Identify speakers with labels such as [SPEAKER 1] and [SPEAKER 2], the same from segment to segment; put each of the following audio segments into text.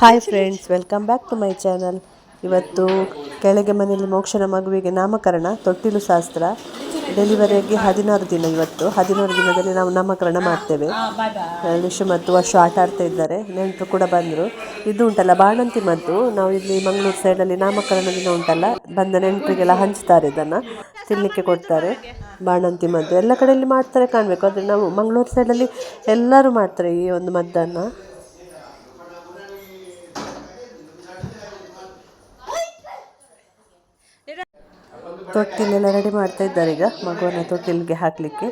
[SPEAKER 1] Hi friends welcome back to my channel ಇವತ್ತು ಕೆಳಗೆ ಮನೆಯಲ್ಲಿ ಮೋಕ್ಷನ ಮಗುವಿಗೆ ನಾಮಕರಣ ತೊಟ್ಟಿಲು ಶಾಸ್ತ್ರ ಡೆಲಿವರಿಗೆ ಹದಿನಾರು ದಿನ ಇವತ್ತು. ಹದಿನಾರು ದಿನದಲ್ಲಿ ನಾವು ನಾಮಕರಣ ಮಾಡ್ತೇವೆ. ಲಿಶು ಮತ್ತು ವರ್ಷ ಆಟ ಆಡ್ತಾ ಇದ್ದಾರೆ. ನೆಂಟರು ಕೂಡ ಬಂದರು. ಇದು ಉಂಟಲ್ಲ ಬಾಣಂತಿ ಮದ್ದು. ನಾವು ಇಲ್ಲಿ ಮಂಗಳೂರು ಸೈಡಲ್ಲಿ ನಾಮಕರಣ ದಿನ ಉಂಟಲ್ಲ ಬಂದ ನೆಂಟರಿಗೆಲ್ಲ ಹಂಚ್ತಾರೆ ಇದನ್ನು. ತಿನ್ನಲಿಕ್ಕೆ ಕೊಡ್ತಾರೆ ಬಾಣಂತಿ ಮದ್ದು. ಎಲ್ಲ ಕಡೆಯಲ್ಲಿ ಮಾಡ್ತಾರೆ ಕಾಣಬೇಕು. ಆದರೆ ನಾವು ಮಂಗಳೂರು ಸೈಡಲ್ಲಿ ಎಲ್ಲರೂ ಮಾಡ್ತಾರೆ ಈ ಒಂದು ಮದ್ದನ್ನು. ತೊಟ್ಟಿಲೆಲ್ಲ ರೆಡಿ ಮಾಡ್ತಾ ಇದ್ದಾರೆ ಈಗ. ಮಗುವನ್ನು ತೊಟ್ಟಿಲಿಗೆ ಹಾಕಲಿಕ್ಕೆ.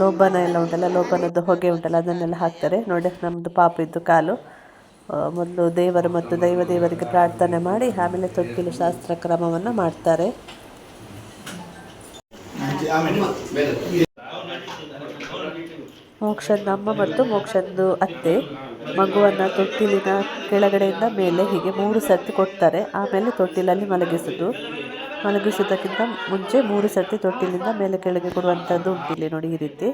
[SPEAKER 1] ಲೋಬನ ಎಲ್ಲ ಉಂಟಲ್ಲ, ಲೋಬನದ್ದು ಹೊಗೆ ಉಂಟಲ್ಲ, ಅದನ್ನೆಲ್ಲ ಹಾಕ್ತಾರೆ. ನೋಡಿ ನಮ್ಮದು ಪಾಪಿದ್ದು ಕಾಲು. ಮೊದಲು ದೇವರು ಮತ್ತು ದೈವ ದೇವರಿಗೆ ಪ್ರಾರ್ಥನೆ ಮಾಡಿ, ಆಮೇಲೆ ತೊಟ್ಟಿಲು ಶಾಸ್ತ್ರ ಕ್ರಮವನ್ನು ಮಾಡ್ತಾರೆ. ಮೋಕ್ಷದ ಅಮ್ಮ ಮತ್ತು ಮೋಕ್ಷದ್ದು ಅತ್ತೆ. ಮಗುವನ್ನು ತೊಟ್ಟಿಲಿನ ಕೆಳಗಡೆಯಿಂದ ಮೇಲೆ ಹೀಗೆ ಮೂರು ಸರ್ತಿ ಕೊಡ್ತಾರೆ. ಆಮೇಲೆ ತೊಟ್ಟಿಲಲ್ಲಿ ಮಲಗಿಸೋದು. ಮಲಗಿಸೋದಕ್ಕಿಂತ ಮುಂಚೆ ಮೂರು ಸರ್ತಿ ತೊಟ್ಟಿಲಿಂದ ಮೇಲೆ ಕೆಳಗೆ ಕೊಡುವಂಥದ್ದು ಉಂಟಿಲ್ಲಿ ನೋಡಿ ಈ ರೀತಿ.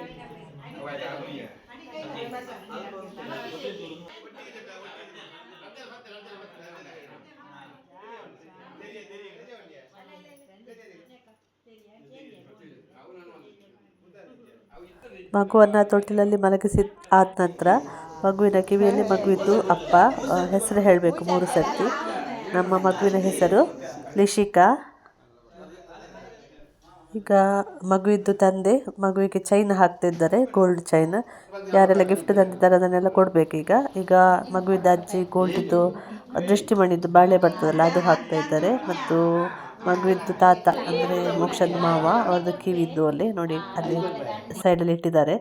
[SPEAKER 1] ಮಗುವನ್ನು ತೊಟ್ಟಿಲಲ್ಲಿ ಮಲಗಿಸಿ ಆದ ನಂತರ ಮಗುವಿನ ಕಿವಿಯಲ್ಲಿ ಮಗುವಿದ್ದು ಅಪ್ಪ ಹೆಸರು ಹೇಳಬೇಕು ಮೂರು ಸರ್ತಿ. ನಮ್ಮ ಮಗುವಿನ ಹೆಸರು ಲಿಶಿಕಾ ಈಗ ಮಗುವಿದ್ದು ತಂದೆ, ಮಗುವಿಗೆ ಚೈನ್ ಹಾಕ್ತಿದ್ದಾರೆ ಗೋಲ್ಡ್ ಚೈನ್. ಯಾರೆಲ್ಲ ಗಿಫ್ಟ್ ತಂದಿದ್ದಾರೆ ಅದನ್ನೆಲ್ಲ ಕೊಡಬೇಕು ಈಗ. ಈಗ ಮಗುವಿದ್ದ ಅಜ್ಜಿ ಗೋಲ್ಡಿದ್ದು ದೃಷ್ಟಿಮಣಿದ್ದು ಬಾಳೆ ಬರ್ತದಲ್ಲ, ಅದು ಹಾಕ್ತಾ ಇದ್ದಾರೆ. ಮತ್ತು ಮಗುವಿದ್ದು ತಾತ, ಅಂದರೆ ಮೋಕ್ಷದ ಮಾವ, ಅವ್ರದ್ದು ಕಿವಿದ್ದು ಅಲ್ಲಿ, ನೋಡಿ, ಅಲ್ಲಿ ಸೈಡಲ್ಲಿ ಇಟ್ಟಿದ್ದಾರೆ.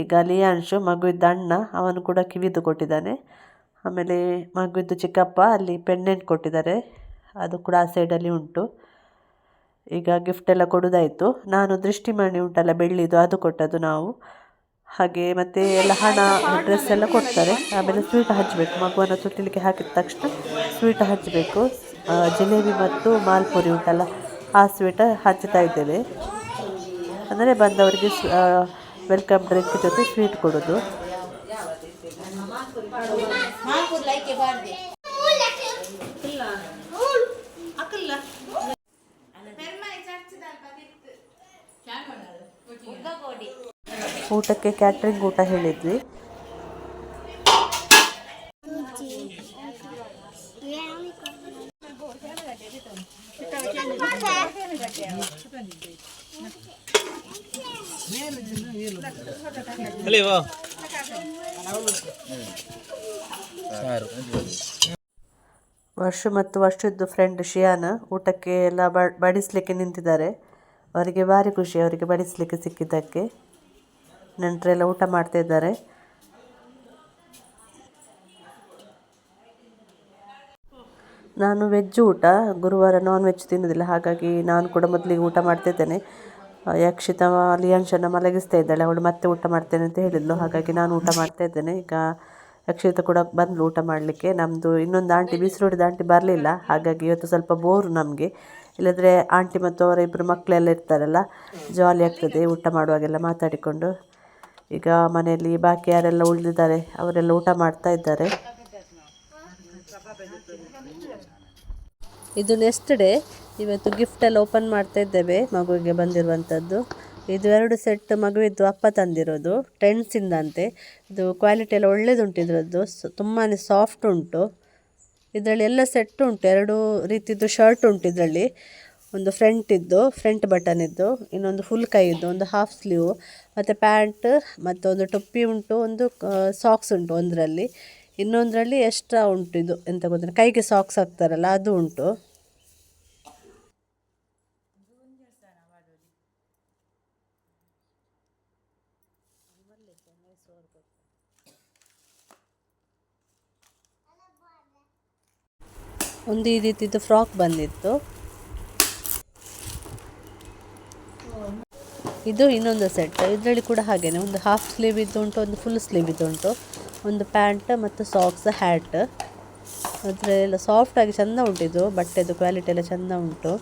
[SPEAKER 1] ಈಗ ಲಿಯಾಂಶು ಮಗುವಿದ್ದ ಅಣ್ಣ ಅವನು ಕೂಡ ಕಿವಿದು ಕೊಟ್ಟಿದ್ದಾನೆ. ಆಮೇಲೆ ಮಗುವಿದ್ದು ಚಿಕ್ಕಪ್ಪ ಅಲ್ಲಿ ಪೆಂಡೆಂಟ್ ಕೊಟ್ಟಿದ್ದಾರೆ. ಅದು ಕೂಡ ಆ ಸೈಡಲ್ಲಿ ಉಂಟು. ಈಗ ಗಿಫ್ಟ್ ಎಲ್ಲ ಕೊಡೋದಾಯಿತು ನಾನು ದೃಷ್ಟಿಮಣಿ ಉಂಟಲ್ಲ, ಬೆಳ್ಳಿದು ಅದು ಕೊಟ್ಟದ್ದು ನಾವು. ಹಾಗೆ ಮತ್ತು ಎಲ್ಲ ಹಣ ಡ್ರೆಸ್ ಎಲ್ಲ ಕೊಡ್ತಾರೆ. ಆಮೇಲೆ ಸ್ವೀಟ್ ಹಚ್ಚಬೇಕು ಮಗುವನ್ನು ಸುತ್ತಲಿಕ್ಕೆ ಹಾಕಿದ ತಕ್ಷಣ ಸ್ವೀಟ್ ಹಚ್ಚಬೇಕು ಜಿಲೇಬಿ ಮತ್ತು ಮಾಲ್ಪುರಿ ಉಂಟಲ್ಲ, ಆ ಸ್ವೀಟ್ ಹಚ್ಚುತ್ತಾ ಇದ್ದೇವೆ. ಅಂದರೆ ಬಂದವರಿಗೆ ವೆಲ್ಕಮ್ ಡ್ರಿಂಕ್ ಜೊತೆ ಸ್ವೀಟ್ ಕೊಡೋದು. ಊಟಕ್ಕೆ ಕ್ಯಾಟ್ರಿಂಗ್ ಊಟ ಹೇಳಿದ್ವಿ. ವರ್ಷ ಮತ್ತು ವರ್ಷದ್ದು ಫ್ರೆಂಡ್ ಶಿಯಾನ ಊಟಕ್ಕೆ ಎಲ್ಲ ಬಡಿಸಲಿಕ್ಕೆ ನಿಂತಿದ್ದಾರೆ. ಅವರಿಗೆ ಭಾರಿ ಖುಷಿ, ಅವರಿಗೆ ಬಡಿಸ್ಲಿಕ್ಕೆ ಸಿಕ್ಕಿದ್ದಕ್ಕೆ. ನೆಂಟರೆಲ್ಲ ಊಟ ಮಾಡ್ತಾ ಇದ್ದಾರೆ. ನಾನು ವೆಜ್ ಊಟ, ಗುರುವಾರ ನಾನ್ ವೆಜ್ ತಿನ್ನೋದಿಲ್ಲ, ಹಾಗಾಗಿ ನಾನು ಕೂಡ ಮೊದಲಿಗೆ ಊಟ ಮಾಡ್ತಿದ್ದೇನೆ. ಯಕ್ಷಿತ ಲಿಯಾಂಶನ ಮಲಗಿಸ್ತಾ ಇದ್ದಾಳೆ. ಅವಳು ಮತ್ತೆ ಊಟ ಮಾಡ್ತೇನೆ ಅಂತ ಹೇಳಿದ್ಲು. ಹಾಗಾಗಿ ನಾನು ಊಟ ಮಾಡ್ತಾ ಇದ್ದೇನೆ. ಈಗ ಯಕ್ಷಿತ ಕೂಡ ಬಂದ್ಲು ಊಟ ಮಾಡಲಿಕ್ಕೆ. ನಮ್ಮದು ಇನ್ನೊಂದು ಆಂಟಿ ಬಿಸಿರೋಡಿದ ಆಂಟಿ ಬರಲಿಲ್ಲ. ಹಾಗಾಗಿ ಇವತ್ತು ಸ್ವಲ್ಪ ಬೋರು ನಮಗೆ. ಇಲ್ಲದ್ರೆ ಆಂಟಿ ಮತ್ತು ಅವರ ಇಬ್ಬರು ಮಕ್ಕಳೆಲ್ಲ ಇರ್ತಾರಲ್ಲ ಜಾಲಿ ಆಗ್ತದೆ ಊಟ ಮಾಡುವಾಗೆಲ್ಲ ಮಾತಾಡಿಕೊಂಡು. ಈಗ ಮನೆಯಲ್ಲಿ ಬಾಕಿ ಯಾರೆಲ್ಲ ಉಳಿದಿದ್ದಾರೆ, ಅವರೆಲ್ಲ ಊಟ ಮಾಡ್ತಾ ಇದ್ದಾರೆ. ಇದು ನೆಕ್ಸ್ಟ್ ಡೇ ಇವತ್ತು ಗಿಫ್ಟ್ ಎಲ್ಲ ಓಪನ್ ಮಾಡ್ತಾ ಇದ್ದೇವೆ, ಮಗುವಿಗೆ ಬಂದಿರುವಂಥದ್ದು. ಇದು ಎರಡು ಸೆಟ್ ಮಗುವಿದ್ದು ಅಪ್ಪ ತಂದಿರೋದು ಟೆಂಟ್ಸಿಂದ ಅಂತೆ ಇದು ಕ್ವಾಲಿಟಿ ಎಲ್ಲ ಒಳ್ಳೇದುಂಟು ಇದರದ್ದು ತುಂಬಾ ಸಾಫ್ಟ್ ಉಂಟು. ಇದರಲ್ಲಿ ಎಲ್ಲ ಸೆಟ್ ಉಂಟು, ಎರಡು ರೀತಿದ್ದು ಶರ್ಟ್ ಉಂಟು ಇದರಲ್ಲಿ. ಒಂದು ಫ್ರಂಟ್ ಇದ್ದು ಫ್ರಂಟ್ ಬಟನ್ ಇದ್ದು, ಇನ್ನೊಂದು ಫುಲ್ ಕೈ ಇದ್ದು, ಒಂದು ಹಾಫ್ ಸ್ಲೀವ್ ಮತ್ತು ಪ್ಯಾಂಟ್ ಮತ್ತು ಒಂದು ಟೊಪ್ಪಿ ಉಂಟು, ಒಂದು ಸಾಕ್ಸ್ ಉಂಟು ಒಂದರಲ್ಲಿ. ಇನ್ನೊಂದರಲ್ಲಿ ಎಕ್ಸ್ಟ್ರಾ ಉಂಟು ಇದು, ಎಂತ ಗೊತ್ತಿಲ್ಲ ಕೈಗೆ ಸಾಕ್ಸ್ ಹಾಕ್ತಾರಲ್ಲ, ಅದು ಉಂಟು. ಒಂದು ಈ ರೀತಿದ್ದು ಫ್ರಾಕ್ ಬಂದಿತ್ತು. ಇದು ಇನ್ನೊಂದು ಸೆಟ್ ಇದರಲ್ಲಿ ಕೂಡ ಹಾಗೇನೆ, ಒಂದು ಹಾಫ್ ಸ್ಲೀವ್ ಇದ್ದುಂಟು ಒಂದು ಫುಲ್ ಸ್ಲೀವ್ ಇದ್ದುಂಟು ಒಂದು ಪ್ಯಾಂಟ್ ಮತ್ತು ಸಾಕ್ಸ್ ಹ್ಯಾಟ್ ಅದರೆಲ್ಲ ಸಾಫ್ಟಾಗಿ ಚೆಂದ ಉಂಟಿದ್ದು ಬಟ್ಟೆದು ಕ್ವಾಲಿಟಿ ಎಲ್ಲ ಚೆಂದ ಉಂಟು.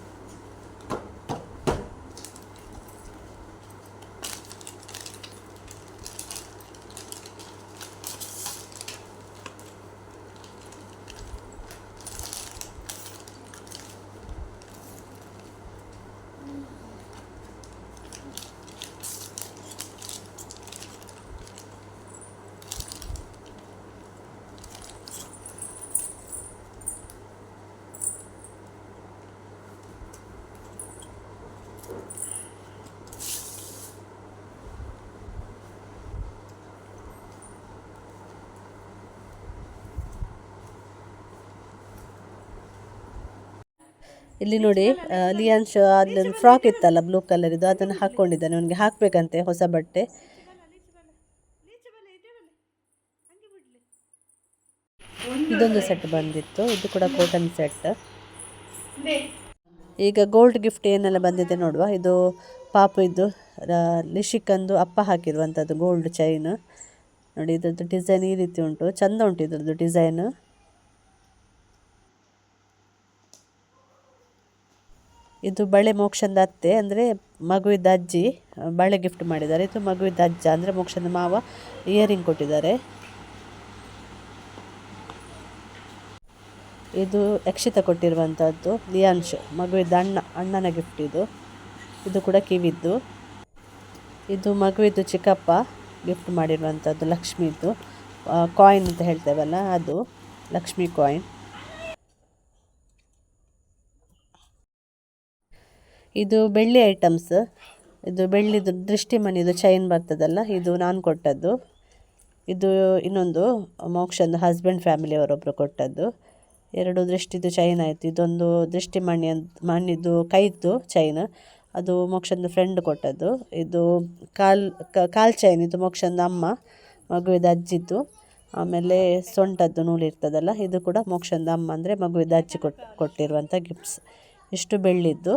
[SPEAKER 1] ಇಲ್ಲಿ ನೋಡಿ ಲಿಯಾನ್ ಲಿಯಾನ್ಶ್ ಅಲ್ಲೊಂದು ಫ್ರಾಕ್ ಇತ್ತಲ್ಲ ಬ್ಲೂ ಕಲರ್ ಇದು ಅದನ್ನು ಹಾಕೊಂಡಿದ್ದಾನೆ. ಅವನಿಗೆ ಹಾಕಬೇಕಂತೆ ಹೊಸ ಬಟ್ಟೆ. ಇದೊಂದು ಸೆಟ್ ಬಂದಿತ್ತು ಇದು ಕೂಡ ಕಾಟನ್ ಸೆಟ್ ಈಗ ಗೋಲ್ಡ್ ಗಿಫ್ಟ್ ಏನೆಲ್ಲ ಬಂದಿದೆ ನೋಡುವ. ಇದು ಪಾಪು ಇದು ನಿಶಿಕಂದು ಲಿಶಿಕಂದು ಅಪ್ಪ ಹಾಕಿರುವಂಥದ್ದು ಗೋಲ್ಡ್ ಚೈನ್ ನೋಡಿ ಇದ್ರದ್ದು ಡಿಸೈನ್ ಈ ರೀತಿ ಉಂಟು. ಚಂದ ಉಂಟು ಇದ್ರದ್ದು ಡಿಸೈನ್ ಇದು ಬಳೆ ಮೋಕ್ಷಂದ ಅತ್ತೆ ಅಂದರೆ ಮಗುವಿದ್ದ ಅಜ್ಜಿ ಬಳೆ ಗಿಫ್ಟ್ ಮಾಡಿದ್ದಾರೆ. ಇದು ಮಗುವಿದ್ದ ಅಜ್ಜ ಅಂದರೆ ಮೋಕ್ಷದ ಮಾವ ಇಯರಿಂಗ್ ಕೊಟ್ಟಿದ್ದಾರೆ. ಇದು ಯಕ್ಷಿತ ಕೊಟ್ಟಿರುವಂಥದ್ದು ಲಿಯಾನ್ಶ್ ಮಗುವಿದ್ದ ಅಣ್ಣ, ಅಣ್ಣನ ಗಿಫ್ಟ್ ಇದು. ಇದು ಕೂಡ ಕಿವಿದ್ದು. ಇದು ಮಗುವಿದ್ದು ಚಿಕ್ಕಪ್ಪ ಗಿಫ್ಟ್ ಮಾಡಿರುವಂಥದ್ದು ಲಕ್ಷ್ಮಿದ್ದು ಕಾಯಿನ್ ಅಂತ ಹೇಳ್ತೇವಲ್ಲ ಅದು, ಲಕ್ಷ್ಮಿ ಕಾಯಿನ್ ಇದು ಬೆಳ್ಳಿ ಐಟಮ್ಸ್ ಇದು ಬೆಳ್ಳಿದು ದೃಷ್ಟಿಮಣಿದು ಚೈನ್ ಬರ್ತದಲ್ಲ, ಇದು ನಾನು ಕೊಟ್ಟದ್ದು. ಇದು ಇನ್ನೊಂದು ಮೋಕ್ಷಂದು ಹಸ್ಬೆಂಡ್ ಫ್ಯಾಮಿಲಿಯವರೊಬ್ಬರು ಕೊಟ್ಟದ್ದು. ಎರಡು ದೃಷ್ಟಿದು ಚೈನ್ ಆಯಿತು. ಇದೊಂದು ದೃಷ್ಟಿಮಣಿ ಅಂತ ಮಣ್ಣಿದ್ದು ಕೈದ್ದು ಚೈನ್ ಅದು ಮೋಕ್ಷಂದು ಫ್ರೆಂಡ್ ಕೊಟ್ಟದ್ದು. ಇದು ಕಾಲ್ ಕಾಲ್ ಚೈನ್ ಇದು ಮೋಕ್ಷಂದು ಅಮ್ಮ, ಮಗುವಿದ ಅಜ್ಜಿದ್ದು ಆಮೇಲೆ ಸೊಂಟದ್ದು ನೂಲು ಇರ್ತದಲ್ಲ, ಇದು ಕೂಡ ಮೋಕ್ಷಂದು ಅಮ್ಮ ಅಂದರೆ ಮಗುವಿದ ಅಜ್ಜಿ ಕೊಟ್ಟು ಕೊಟ್ಟಿರುವಂಥ ಗಿಫ್ಟ್ಸ್ ಇಷ್ಟು ಬೆಳ್ಳಿದ್ದು.